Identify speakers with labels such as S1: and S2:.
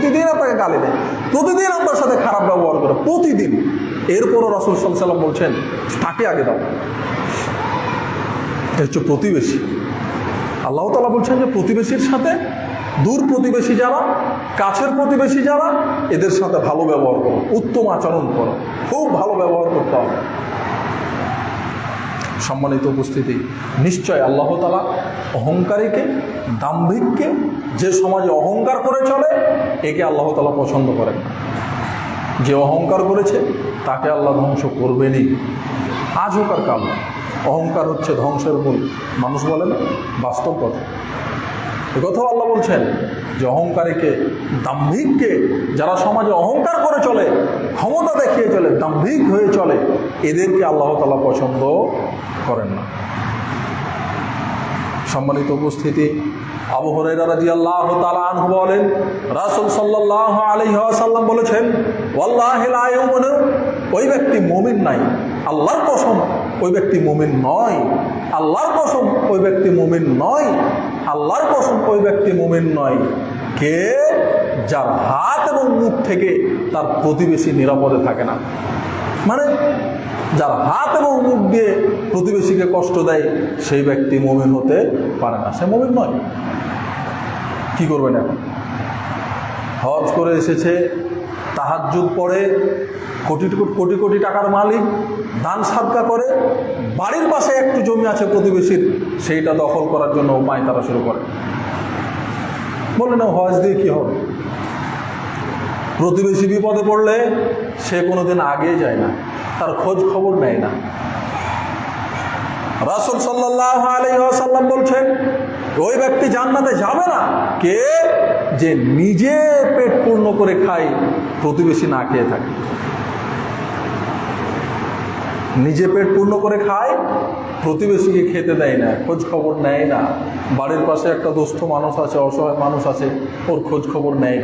S1: প্রতিদিন আপনাকে গালি দেয়। প্রতিদিন আপনার সাথে খারাপ ব্যবহার করে, প্রতিদিন। এরপরও রসুল সাল্লাম বলছেন, তাকে আগে দাও। এটা হচ্ছে প্রতিবেশী। আল্লাহ তালা বলছেন যে প্রতিবেশীর সাথে, দূর প্রতিবেশী যারা, কাছের প্রতিবেশী যারা, এদের সাথে ভালো ব্যবহার করো, উত্তম আচরণ করো, খুব ভালো ব্যবহার করতে হবে। সম্মানিত উপস্থিতি, নিশ্চয় আল্লাহ তালা অহংকারীকে, দাম্ভিককে, যে সমাজে অহংকার করে চলে, একে আল্লাহ তালা পছন্দ করেন যে অহংকার করেছে, তাকে আল্লাহ ধ্বংস করবেনই। আজ হোক আর কাল, অহংকার হচ্ছে ধ্বংসের মূল। মানুষ বলে না, বাস্তব কথা। কথাও আল্লাহ বলছেন যে অহংকারীকে, দাম্ভিককে যারা সমাজে অহংকার করে চলে, ক্ষমতা দেখিয়ে চলে, দাম্ভিক হয়ে চলে, এদেরকে আল্লাহ তালা পছন্দ করেন না। সম্মানিত উপস্থিতি বলেন ইউমিনু ওই ব্যক্তি মুমিন নাই, আল্লাহর কসম, ওই ব্যক্তি মুমিন নয়, আল্লাহর কসম, ওই ব্যক্তি মুমিন নয়। আল্লাহর কসম ওই ব্যক্তি মুমিন নয়। কে যার হাত এবং মুখ থেকে তার প্রতিবেশী নিরাপদে থাকে না। মানে যার হাত এবং মুখ দিয়ে প্রতিবেশীকে কষ্ট দেয়, সেই ব্যক্তি মমিন হতে পারে না। সে মমিন নয়। কি করবেন এখন? হজ করে এসেছে তাহাজুদ পড়ে, কোটি কোটি কোটি টাকার মালিক, দান সাদকা করে, বাড়ির পাশে একটু জমি আছে প্রতিবেশীর, সেইটা দখল করার জন্য উপায় তারা শুরু করে। বলে না হজ দিয়ে কি হবে? প্রতিবেশী বিপদে পড়লে সে কোনোদিন আগে যায় না, তার খোঁজ খবর নেয় না। রাসুল সাল্লাহ আলাইসাল্লাম বলছেন, ওই ব্যক্তি জান্নাতে যাবে না, কে? যে নিজে পেট পূর্ণ করে খাই প্রতিবেশী না খেয়ে থাকে। নিজে পেট পূর্ণ করে খায়, প্রতিবেশীকে খেতে দেয় না খোঁজ খবর নেয় না। বাড়ির পাশে একটা দুস্থ মানুষ আছে, অসহায় মানুষ আছে, ওর খোঁজ খবর নেয়